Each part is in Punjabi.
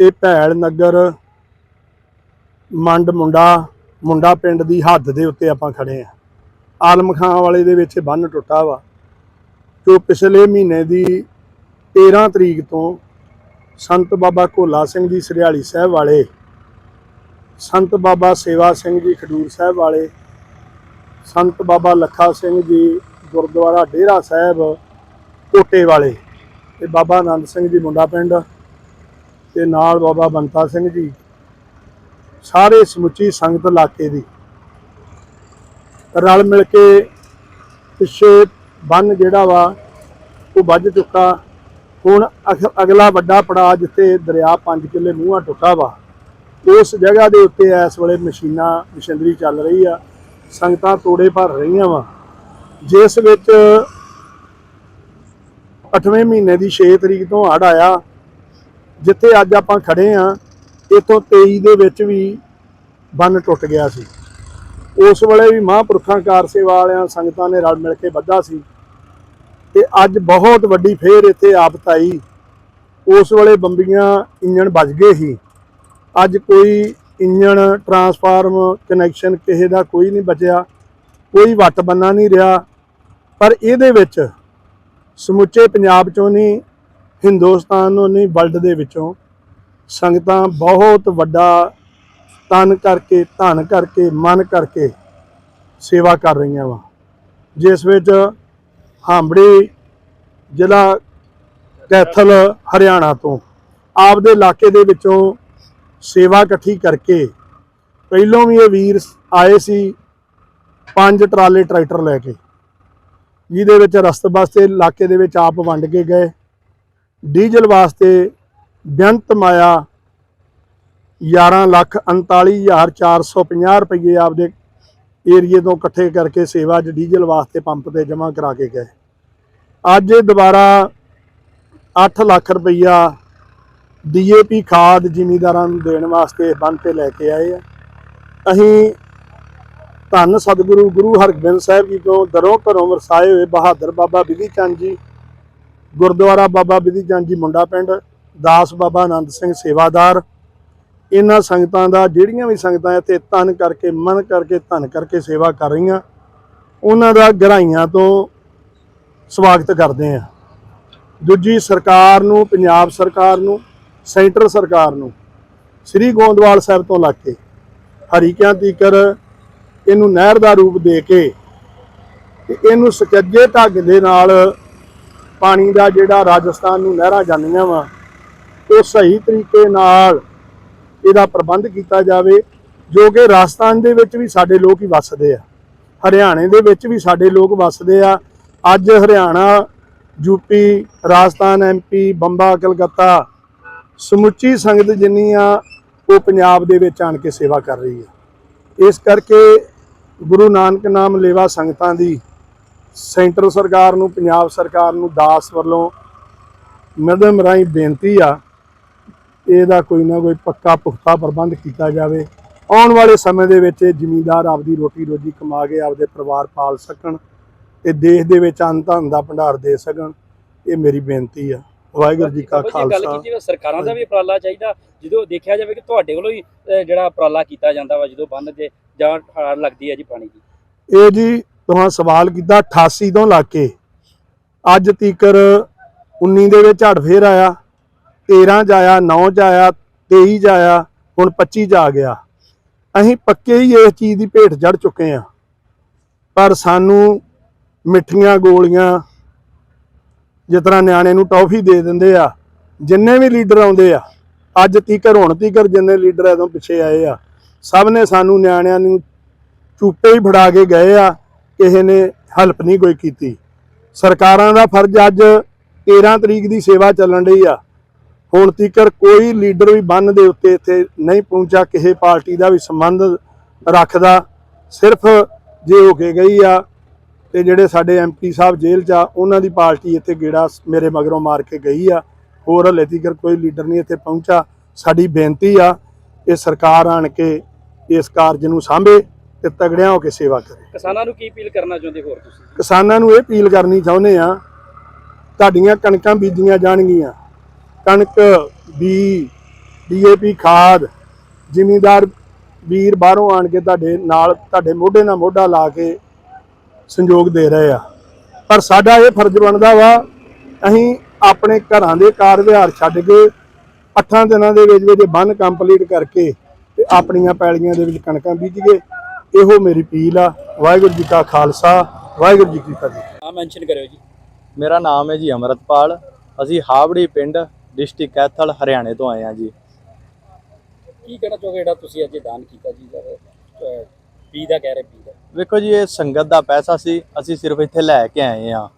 ਇਹ ਭੈਲ ਨਗਰ ਮੰਡ ਮੁੰਡਾ ਮੁੰਡਾ ਪਿੰਡ ਦੀ ਹੱਦ ਦੇ ਉੱਤੇ ਆਪਾਂ ਖੜੇ ਆ। ਆਲਮ ਖਾਂ ਵਾਲੇ ਦੇ ਵਿੱਚ ਬੰਨ ਟੁੱਟਾ ਵਾ, ਜੋ ਪਿਛਲੇ ਮਹੀਨੇ ਦੀ 13 ਤਰੀਕ ਤੋਂ ਸੰਤ ਬਾਬਾ ਭੋਲਾ ਸਿੰਘ ਜੀ ਸਰਿਆਲੀ ਸਾਹਿਬ ਵਾਲੇ, ਸੰਤ ਬਾਬਾ ਸੇਵਾ ਸਿੰਘ ਜੀ ਖਡੂਰ ਸਾਹਿਬ ਵਾਲੇ, ਸੰਤ ਬਾਬਾ ਲੱਖਾ ਸਿੰਘ ਜੀ ਗੁਰਦੁਆਰਾ ਡੇਰਾ ਸਾਹਿਬ ਕੋਟੇ ਵਾਲੇ ਤੇ ਬਾਬਾ ਆਨੰਦ ਸਿੰਘ ਜੀ ਮੁੰਡਾ ਪਿੰਡ ਤੇ ਨਾਲ ਬਾਬਾ ਬੰਤਾ ਸਿੰਘ ਜੀ, ਸਾਰੇ ਸਮੁੱਚੀ ਸੰਗਤ ਇਲਾਕੇ ਦੀ। ਰਲ ਮਿਲ ਕੇ ਪਿੱਛੇ ਬੰਨ ਜਿਹੜਾ ਵਾ, ਉਹ ਵੱਜ ਚੁੱਕਾ। ਹੁਣ ਅਗ- ਅਗਲਾ ਵੱਡਾ ਪੜਾਅ ਜਿੱਥੇ ਦਰਿਆ 5 ਕਿੱਲੇ ਮੂੰਹਾਂ ਟੁੱਟਾ ਵਾ, ਉਸ ਜਗ੍ਹਾ ਦੇ ਉੱਤੇ ਇਸ ਵੇਲੇ ਮਸ਼ੀਨਾਂ, ਮਸ਼ੀਨਰੀ ਚੱਲ ਰਹੀ ਆ। ਸੰਗਤਾਂ ਤੋੜੇ ਭਰ ਰਹੀਆਂ ਵਾ। ਜਿਸ ਵਿੱਚ 8ਵੇਂ ਮਹੀਨੇ ਦੀ 6 ਤਰੀਕ ਤੋਂ ਹੜ ਆਇਆ। ਜਿੱਥੇ ਅੱਜ ਆਪਾਂ ਖੜੇ ਆ ਇਤੋਂ 23 ਦੇ ਵਿੱਚ ਵੀ ਬੰਨ ਟੁੱਟ ਗਿਆ ਸੀ। ਉਸ ਵੇਲੇ ਵੀ ਮਹਾਂਪੁਰਖਾਂ, ਕਾਰ ਸੇਵਾ ਵਾਲਿਆਂ, ਸੰਗਤਾਂ ਨੇ ਰਲ ਮਿਲ ਕੇ ਵੱਧਾ ਸੀ। ਤੇ ਅੱਜ ਬਹੁਤ ਵੱਡੀ ਫੇਰ ਇੱਥੇ ਆਫਤ ਆਈ। ਉਸ ਵੇਲੇ ਬੰਬੀਆਂ ਇੰਜਣ ਵੱਜ ਗਏ ਸੀ। ਅੱਜ ਕੋਈ ਇੰਜਣ, ਟਰਾਂਸਫਾਰਮ, ਕਨੈਕਸ਼ਨ ਕਿਸੇ ਦਾ ਕੋਈ ਨਹੀਂ ਬਚਿਆ। ਕੋਈ ਵੱਟ ਬੰਨਾ ਨਹੀਂ ਰਿਹਾ। ਪਰ ਇਹਦੇ ਵਿੱਚ ਸਮੁੱਚੇ ਪੰਜਾਬ ਚੋਂ ਨਹੀਂ ਹਿੰਦੁਸਤਾਨ ਨੂੰ ਨਹੀਂ, ਵਰਲਡ ਦੇ ਵਿੱਚੋਂ ਸੰਗਤਾਂ ਬਹੁਤ ਵੱਡਾ ਤਨ ਕਰਕੇ, ਧਨ ਕਰਕੇ, ਮਨ ਕਰਕੇ ਸੇਵਾ ਕਰ ਰਹੀਆਂ ਵਾ। ਜਿਸ ਵਿੱਚ ਹਾਂਬੜੀ ਜ਼ਿਲ੍ਹਾ ਕੈਥਲ, ਹਰਿਆਣਾ ਤੋਂ ਆਪਦੇ ਇਲਾਕੇ ਦੇ ਵਿੱਚੋਂ ਸੇਵਾ ਇਕੱਠੀ ਕਰਕੇ ਪਹਿਲੋਂ ਵੀ ਇਹ ਵੀਰ ਆਏ ਸੀ ਪੰਜ ਟਰਾਲੇ ਟਰੈਕਟਰ ਲੈ ਕੇ, ਜਿਹਦੇ ਵਿੱਚ ਰਸਤੇ ਵਾਸਤੇ ਇਲਾਕੇ ਦੇ ਵਿੱਚ ਆਪ ਵੰਡ ਕੇ ਗਏ। ਡੀਜ਼ਲ ਵਾਸਤੇ ਬੇਅੰਤ ਮਾਇਆ 11 ਲੱਖ 39450 ਰੁਪਏ ਆਪਦੇ ਏਰੀਏ ਤੋਂ ਇਕੱਠੇ ਕਰਕੇ ਸੇਵਾ 'ਚ ਡੀਜ਼ਲ ਵਾਸਤੇ ਪੰਪ ਤੇ ਜਮ੍ਹਾਂ ਕਰਾ ਕੇ ਗਏ। ਅੱਜ ਇਹ ਦੁਬਾਰਾ 8 ਲੱਖ ਰੁਪਈਆ ਡੀਏਪੀ ਖਾਦ ਜ਼ਿਮੀਦਾਰਾਂ ਨੂੰ ਦੇਣ ਵਾਸਤੇ ਬੰਨ ਤੇ ਲੈ ਕੇ ਆਏ ਆ। ਅਸੀਂ ਧੰਨ ਸਤਿਗੁਰੂ ਗੁਰੂ ਹਰਗੋਬਿੰਦ ਸਾਹਿਬ ਜੀ ਤੋਂ ਦਰੋਂ ਘਰੋਂ ਵਰਸਾਏ ਹੋਏ ਬਹਾਦਰ ਬਾਬਾ ਬਿਧੀ ਚੰਦ ਜੀ ਗੁਰਦੁਆਰਾ ਬਾਬਾ ਬਿਧੀ ਚੰਦ ਜੀ ਮੁੰਡਾ ਪਿੰਡ, ਦਾਸ ਬਾਬਾ ਆਨੰਦ ਸਿੰਘ ਸੇਵਾਦਾਰ। ਇਹਨਾਂ ਸੰਗਤਾਂ ਦਾ, ਜਿਹੜੀਆਂ ਵੀ ਸੰਗਤਾਂ ਇੱਥੇ ਤਨ ਕਰਕੇ, ਮਨ ਕਰਕੇ, ਧਨ ਕਰਕੇ ਸੇਵਾ ਕਰ ਰਹੀਆਂ, ਉਹਨਾਂ ਦਾ ਗਹਿਰਾਈਆਂ ਤੋਂ ਸਵਾਗਤ ਕਰਦੇ ਆ ਦੂਜੀ ਸਰਕਾਰ ਨੂੰ, ਪੰਜਾਬ ਸਰਕਾਰ ਨੂੰ, ਸੈਂਟਰ ਸਰਕਾਰ ਨੂੰ, ਸ੍ਰੀ ਗੋਂਦਵਾਲ ਸਾਹਿਬ ਤੋਂ ਲੱਗ ਕੇ ਹਰੀਕਿਆਂ ਤੀਕਰ ਇਹਨੂੰ ਨਹਿਰ ਦਾ ਰੂਪ ਦੇ ਕੇ ਇਹਨੂੰ ਸਕੱਜੇ ਢੰਗ ਦੇ ਨਾਲ ਪਾਣੀ ਦਾ ਜਿਹੜਾ ਰਾਜਸਥਾਨ ਨੂੰ ਨਹਿਰਾਂ ਜਾਂਦੀਆਂ ਵਾ, ਉਹ ਸਹੀ ਤਰੀਕੇ ਨਾਲ ਇਹਦਾ ਪ੍ਰਬੰਧ ਕੀਤਾ ਜਾਵੇ, ਜੋ ਕਿ ਰਾਜਸਥਾਨ ਦੇ ਵਿੱਚ ਵੀ ਸਾਡੇ ਲੋਕ ਹੀ ਵੱਸਦੇ ਆ। ਹਰਿਆਣੇ ਦੇ ਵਿੱਚ ਵੀ ਸਾਡੇ ਲੋਕ ਵੱਸਦੇ ਆ। ਅੱਜ ਹਰਿਆਣਾ ਯੂਪੀ ਰਾਜਸਥਾਨ ਐਮਪੀ ਬੰਬਾ, ਕਲਕੱਤਾ, ਸਮੁੱਚੀ ਸੰਗਤ ਜਿੰਨੀ ਆ, ਉਹ ਪੰਜਾਬ ਦੇ ਵਿੱਚ ਆਣ ਕੇ ਸੇਵਾ ਕਰ ਰਹੀ ਹੈ ਇਸ ਕਰਕੇ ਗੁਰੂ ਨਾਨਕ ਨਾਮ ਲੇਵਾ ਸੰਗਤਾਂ ਦੀ ਸੈਂਟਰ ਸਰਕਾਰ ਨੂੰ ਪੰਜਾਬ ਸਰਕਾਰ ਨੂੰ ਦਾਸ ਵੱਲੋਂ ਮਦਮ ਰਾਹੀਂ ਬੇਨਤੀ ਆ ਇਹਦਾ ਕੋਈ ਨਾ ਕੋਈ ਪੱਕਾ ਪੁਖਤਾ ਪ੍ਰਬੰਧ ਕੀਤਾ ਜਾਵੇ। ਆਉਣ ਵਾਲੇ ਸਮੇਂ ਦੇ ਵਿੱਚ ਇਹ ਜ਼ਿਮੀਂਦਾਰ ਆਪਦੀ ਰੋਟੀ ਰੋਜੀ ਕਮਾ ਕੇ ਆਪਦੇ ਪਰਿਵਾਰ ਪਾਲ ਸਕਣ ਤੇ ਦੇਸ਼ ਦੇ ਵਿੱਚ ਅੰਨ ਧਨ ਦਾ ਭੰਡਾਰ ਦੇ ਸਕਣ ਇਹ ਮੇਰੀ ਬੇਨਤੀ ਆ। ਵਾਹਿਗੁਰੂ ਜੀ ਕਾ ਗੱਲ ਖਾਲਸਾ। ਕੀਤੀ ਵਾ ਸਰਕਾਰਾਂ ਦਾ ਵੀ ਉਪਰਾਲਾ ਚਾਹੀਦਾ। ਜਦੋਂ ਦੇਖਿਆ ਜਾਵੇ ਕਿ ਤੁਹਾਡੇ ਵੱਲੋਂ ਹੀ ਜਿਹੜਾ ਉਪਰਾਲਾ ਕੀਤਾ ਜਾਂਦਾ ਵਾ ਜਦੋਂ ਬੰਨ ਤੇ ਜਾਂ ਲੱਗਦੀ ਹੈ ਜੀ ਪਾਣੀ ਦੀ। ਇਹ ਜੀ ਤੁਹਾਂ ਸਵਾਲ ਕੀਤਾ 88 ਤੋਂ ਲਾ ਕੇ। ਅੱਜ ਤੀਕਰ 19 ਦੇ ਵਿੱਚ ਝੜ ਫੇਰ ਆਇਆ 13 ਚ ਆਇਆ 9 ਚ ਆਇਆ 23 ਚ ਆਇਆ, ਹੁਣ 25 ਚ ਆ ਗਿਆ। ਅਸੀਂ ਪੱਕੇ ਹੀ ਇਸ ਚੀਜ਼ ਦੀ ਭੇਟ ਚੜ ਚੁੱਕੇ ਆ ਪਰ ਸਾਨੂੰ ਮਿੱਠੀਆਂ ਗੋਲੀਆਂ ਜਿਸ ਤਰ੍ਹਾਂ ਨਿਆਣੇ ਨੂੰ ਟੌਫੀ ਦੇ ਦਿੰਦੇ ਆ, ਜਿੰਨੇ ਵੀ ਲੀਡਰ ਆਉਂਦੇ ਆ, ਅੱਜ ਤੀਕਰ, ਹੁਣ ਤੀਕਰ ਜਿੰਨੇ ਲੀਡਰ ਇਹਦੋਂ ਪਿੱਛੇ ਆਏ ਆ। ਸਭ ਨੇ ਸਾਨੂੰ ਨਿਆਣਿਆਂ ਨੂੰ ਚੁੱਪੇ ਹੀ ਫੜਾ ਕੇ ਗਏ ਆ ਕਿਸੇ ਨੇ ਹੈਲਪ ਨਹੀਂ ਕੋਈ ਕੀਤੀ। ਸਰਕਾਰਾਂ ਦਾ ਫਰਜ਼ ਅੱਜ 13 ਤਰੀਕ ਦੀ ਸੇਵਾ ਚੱਲਣ ਰਹੀ ਆ। ਹੁਣ ਤੀਕਰ ਕੋਈ ਲੀਡਰ ਵੀ ਬੰਨ ਦੇ ਉੱਤੇ ਇੱਥੇ ਨਹੀਂ ਪਹੁੰਚਾ ਕਿਸੇ ਪਾਰਟੀ ਦਾ ਵੀ ਸੰਬੰਧ ਰੱਖਦਾ। ਸਿਰਫ ਜੇ ਹੋ ਕੇ ਗਈ ਆ ਤੇ ਜਿਹੜੇ ਸਾਡੇ ਐਮਪੀ ਸਾਹਿਬ ਜੇਲ੍ਹ 'ਚ ਆ, ਉਹਨਾਂ ਦੀ ਪਾਰਟੀ ਇੱਥੇ ਗੇੜਾ ਮੇਰੇ ਮਗਰੋਂ ਮਾਰ ਕੇ ਗਈ ਆ। ਹੋਰ ਹਲੇ ਤੀਕਰ ਕੋਈ ਲੀਡਰ ਨਹੀਂ ਇੱਥੇ ਪਹੁੰਚਾ ਸਾਡੀ ਬੇਨਤੀ ਆ, ਇਹ ਸਰਕਾਰ ਆਣ ਕੇ ਇਸ ਕਾਰਜ ਨੂੰ ਸਾਂਭੇ। ਤੇ ਤਗੜਿਆਂ ਹੋ ਕੇ ਸੇਵਾ ਕਰੇ। ਕਿਸਾਨਾਂ ਨੂੰ ਕੀ ਅਪੀਲ ਕਰਨਾ ਚਾਹੁੰਦੇ ਹੋਰ ਤੁਸੀਂ? ਕਿਸਾਨਾਂ ਨੂੰ ਇਹ ਅਪੀਲ ਕਰਨੀ ਚਾਹੁੰਦੇ ਆ ਤੁਹਾਡੀਆਂ ਕਣਕਾਂ ਬੀਜੀਆਂ ਜਾਣਗੀਆਂ। ਕਣਕ ਬੀ ਡੀਏਪੀ ਖਾਦ ਜ਼ਿਮੀਂਦਾਰ ਵੀਰ ਬਾਹਰੋਂ ਆਣ ਕੇ ਤੁਹਾਡੇ ਨਾਲ ਤੁਹਾਡੇ ਮੋਢੇ ਨਾਲ ਮੋਢਾ ਲਾ ਕੇ ਸੰਯੋਗ ਦੇ ਰਹੇ ਆ। ਪਰ ਸਾਡਾ ਇਹ ਫਰਜ਼ ਬਣਦਾ ਵਾ ਅਸੀਂ ਆਪਣੇ ਘਰਾਂ ਦੇ ਕਾਰ ਵਿਹਾਰ ਛੱਡ ਕੇ ਅੱਠਾਂ ਦਿਨਾਂ ਦੇ ਵਿੱਚ ਵਿੱਚ ਬੰਨ ਕੰਪਲੀਟ ਕਰਕੇ ਤੇ ਆਪਣੀਆਂ ਪੈਲੀਆਂ ਦੇ ਵਿੱਚ ਕਣਕਾਂ ਬੀਜੀਏ ਇਹੋ ਮੇਰੀ ਅਪੀਲ ਆ। ਵਾਹਿਗੁਰੂ ਜੀ ਕਾ ਖਾਲਸਾ ਵਾਹਿਗੁਰੂ ਜੀ ਕੀ ਫਤਿਹ। ਆ ਮੈਂਸ਼ਨ ਕਰਿਓ ਜੀ। ਮੇਰਾ ਨਾਮ ਹੈ ਜੀ ਅਮਰਤਪਾਲ। ਅਸੀਂ ਹਾਵੜੀ ਪਿੰਡ ਡਿਸਟ੍ਰਿਕਟ ਕੈਥਲ ਹਰਿਆਣੇ ਤੋਂ ਆਏ ਹਾਂ ਜੀ। ਕੀ ਕਹਿਣਾ ਚਾਹੋਗੇ ਜਿਹੜਾ ਤੁਸੀਂ ਅੱਜ ਦਾਨ ਕੀਤਾ ਜੀ? ਪੀ ਦਾ ਕਹਿ ਰਹੇ ਪੀ ਦਾ। ਵੇਖੋ ਜੀ ਇਹ ਸੰਗਤ ਦਾ ਪੈਸਾ ਸੀ। ਅਸੀਂ ਸਿਰਫ ਇੱਥੇ ਲੈ ਕੇ ਆਏ ਹਾਂ।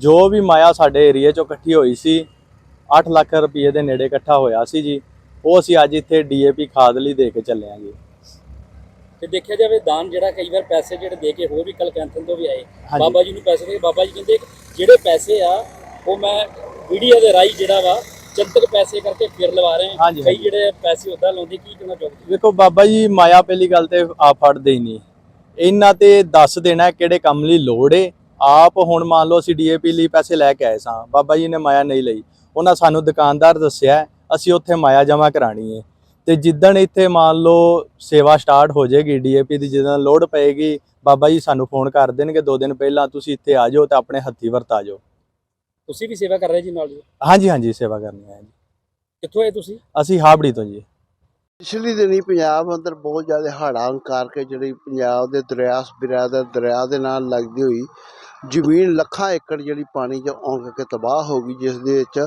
ਜੋ ਵੀ ਮਾਇਆ ਸਾਡੇ ਏਰੀਆ 'ਚੋਂ ਇਕੱਠੀ ਹੋਈ ਸੀ 8 ਲੱਖ ਰੁਪਏ ਦੇ ਨੇੜੇ ਇਕੱਠਾ ਹੋਇਆ ਸੀ ਜੀ ਉਹ ਅਸੀਂ ਅੱਜ ਇੱਥੇ ਡੀਏਪੀ ਖਾਦ ਲਈ ਦੇ ਕੇ ਚੱਲੇ ਹਾਂ ਜੀ। ਤੇ ਦੇਖਿਆ ਜਾਵੇ ਦਾਨ ਜਿਹੜਾ ਕਈ ਵਾਰ ਪੈਸੇ ਜਿਹੜੇ ਦੇ ਕੇ ਹੋਰ ਵੀ ਕਲ ਤੋਂ ਵੀ ਆਏ। ਬਾਬਾ ਜੀ ਨੂੰ ਪੈਸੇ ਦੇ ਬਾਬਾ ਜੀ ਕਹਿੰਦੇ ਜਿਹੜੇ ਪੈਸੇ ਆ ਉਹ ਮੈਂ ਵੀਡੀਓ ਦੇ ਰਾਈ ਜਿਹੜਾ ਵਾ ਜਨਤਕ ਪੈਸੇ ਕਰਕੇ ਫਿਰ ਲਵਾ ਰਹੇ ਕਈ। ਜਿਹੜੇ ਪੈਸੇ ਉਦਾਂ ਲਾਉਂਦੇ ਕੀ ਕਹਿਣਾ ਚਾਹੋਗੇ ਵੇਖੋ ਬਾਬਾ ਜੀ ਮਾਇਆ ਪਹਿਲੀ ਗੱਲ ਤੇ ਆਪ ਫੜਦੇ ਹੀ ਨਹੀਂ। ਇਹਨਾਂ ਤੇ ਦੱਸ ਦੇਣਾ ਕਿਹੜੇ ਕੰਮ ਲਈ ਲੋੜ ਏ। ਆਪ ਹੁਣ ਮੰਨ ਲਓ ਅਸੀਂ ਡੀਏਪੀ ਲਈ ਪੈਸੇ ਲੈ ਕੇ ਆਏ ਸਾਂ। ਬਾਬਾ ਜੀ ਨੇ ਮਾਇਆ ਨਹੀਂ ਲਈ। ਉਹਨਾਂ ਸਾਨੂੰ ਦੁਕਾਨਦਾਰ ਦੱਸਿਆ ਅਸੀਂ ਉੱਥੇ ਮਾਇਆ ਜਮ੍ਹਾਂ ਕਰਾਣੀ ਏ। ਤੇ ਜਿੱਦਣ ਇੱਥੇ ਮੰਨ ਲਓ ਸੇਵਾ ਸਟਾਰਟ ਹੋ ਜਾਏਗੀ ਡੀਏਪੀ ਦੀ ਜਦੋਂ ਲੋਡ ਪਏਗੀ ਬਾਬਾ ਜੀ ਸਾਨੂੰ ਫੋਨ ਕਰ ਦੇਣਗੇ ਦੋ ਦਿਨ ਪਹਿਲਾਂ ਤੁਸੀਂ ਇੱਥੇ ਆ ਜਾਓ ਤੇ ਆਪਣੇ ਹੱਥੀ ਵਰਤਾ ਜਾਓ। ਤੁਸੀਂ ਵੀ ਸੇਵਾ ਕਰ ਰਹੇ ਜੀ ਨਾਲ ਜੀ? ਹਾਂਜੀ ਹਾਂਜੀ ਸੇਵਾ ਕਰਨੀ ਹੈ ਜੀ। ਕਿੱਥੋਂ ਆਏ ਤੁਸੀਂ? ਅਸੀਂ ਹਾਬੜੀ ਤੋਂ ਜੀ। ਪਿਛਲੀ ਦਿਨੀ ਪੰਜਾਬ ਅੰਦਰ ਬਹੁਤ ਜ਼ਿਆਦਾ ਹੜ੍ਹਾਂ ਕਰਕੇ ਜਿਹੜੀ ਪੰਜਾਬ ਦੇ ਦਰਿਆ ਬਿਰਾ ਦੇ ਦਰਿਆ ਦੇ ਨਾਲ ਲੱਗਦੀ ਹੋਈ ਜ਼ਮੀਨ ਲੱਖਾਂ ਏਕੜ ਜਿਹੜੀ ਪਾਣੀ 'ਚ ਆਉਣ ਕਰਕੇ ਤਬਾਹ ਹੋ ਗਈ ਜਿਸ ਦੇ ਵਿੱਚ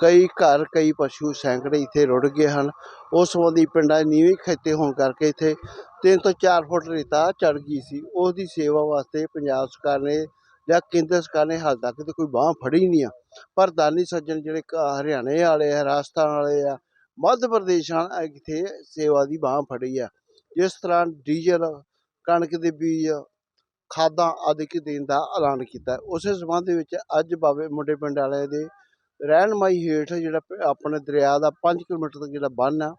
ਕਈ ਘਰ, ਕਈ ਪਸ਼ੂ ਸੈਂਕੜੇ ਇੱਥੇ ਰੁੜ ਗਏ ਹਨ। ਉਸ ਸੰਬੰਧੀ ਪਿੰਡਾਂ 'ਚ ਨੀਵੇਂ ਖੇਤੇ ਹੋਣ ਕਰਕੇ ਇੱਥੇ 3 ਤੋਂ 4 ਫੁੱਟ ਰੇਤਾ ਚੜ ਗਈ ਸੀ। ਉਸ ਦੀ ਸੇਵਾ ਵਾਸਤੇ ਪੰਜਾਬ ਸਰਕਾਰ ਨੇ ਜਾਂ ਕੇਂਦਰ ਸਰਕਾਰ ਨੇ ਹਾਲ ਤੱਕ ਤੇ ਕੋਈ ਬਾਹ ਫੜੀ ਨਹੀਂ ਆ। ਪਰ ਦਾਨੀ ਸੱਜਣ ਜਿਹੜੇ ਕ- ਹਰਿਆਣੇ ਵਾਲੇ ਆ, ਰਾਜਸਥਾਨ ਵਾਲੇ ਆ, ਮੱਧ ਪ੍ਰਦੇਸ਼ ਨਾਲ ਇੱਥੇ ਸੇਵਾ ਦੀ ਬਾਹ ਫੜੀ ਆ। ਜਿਸ ਤਰ੍ਹਾਂ ਡੀਜ਼ਲ, ਕਣਕ ਦੇ ਬੀਜ, ਖਾਦਾਂ ਆਦਿ ਦੇਣ ਦਾ ਐਲਾਨ ਕੀਤਾ। ਉਸੇ ਸੰਬੰਧ ਵਿੱਚ ਅੱਜ ਬਾਬੇ ਮੁੰਡੇ ਪਿੰਡ ਵਾਲੇ ਦੇ ਰਹਿਨਮਾਈ ਹੇਠ ਜਿਹੜਾ ਆਪਣੇ ਦਰਿਆ ਦਾ 5 ਕਿਲੋਮੀਟਰ ਦਾ ਜਿਹੜਾ ਬੰਨ ਆ,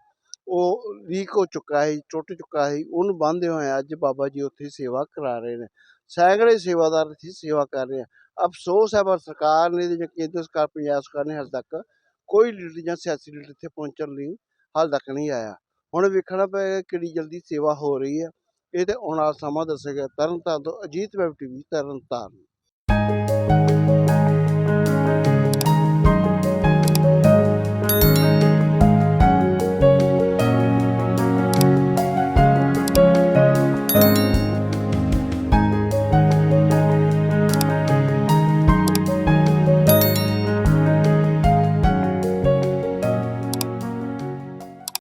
ਉਹ ਲੀਕ ਹੋ ਚੁੱਕਾ ਹੈ, ਟੁੱਟ ਚੁੱਕਾ ਹੈ, ਉਹਨੂੰ ਬੰਨ੍ਹਦੇ ਹੋਏ ਅੱਜ ਬਾਬਾ ਜੀ ਉੱਥੇ ਸੇਵਾ ਕਰਾ ਰਹੇ ਨੇ। ਸੈਂਕੜੇ ਸੇਵਾਦਾਰ ਇੱਥੇ ਸੇਵਾ ਕਰ ਰਹੇ ਆ। ਅਫਸੋਸ ਹੈ, ਪਰ ਸਰਕਾਰ ਨੇ ਜਾਂ ਕੇਂਦਰ ਸਰਕਾਰ, ਪੰਜਾਬ ਸਰਕਾਰ ਨੇ ਹਾਲੇ ਤੱਕ ਕੋਈ ਲੀਡਰ ਜਾਂ ਸਿਆਸੀ ਲੀਡਰ ਇੱਥੇ ਪਹੁੰਚਣ ਲਈ ਹਾਲ ਤੱਕ ਨਹੀਂ ਆਇਆ। ਹੁਣ ਵੇਖਣਾ ਪਏਗਾ ਕਿੰਨੀ ਜਲਦੀ ਸੇਵਾ ਹੋ ਰਹੀ ਹੈ। ਇਹ ਤੇ ਆਉਣ ਵਾਲਾ ਸਮਾਂ ਦੱਸੇਗਾ ਤਰਨ ਤਾਰਨ ਤੋਂ ਅਜੀਤ ਵੈਬ ਟੀਵੀ ਤਰਨ ਤਾਰਨ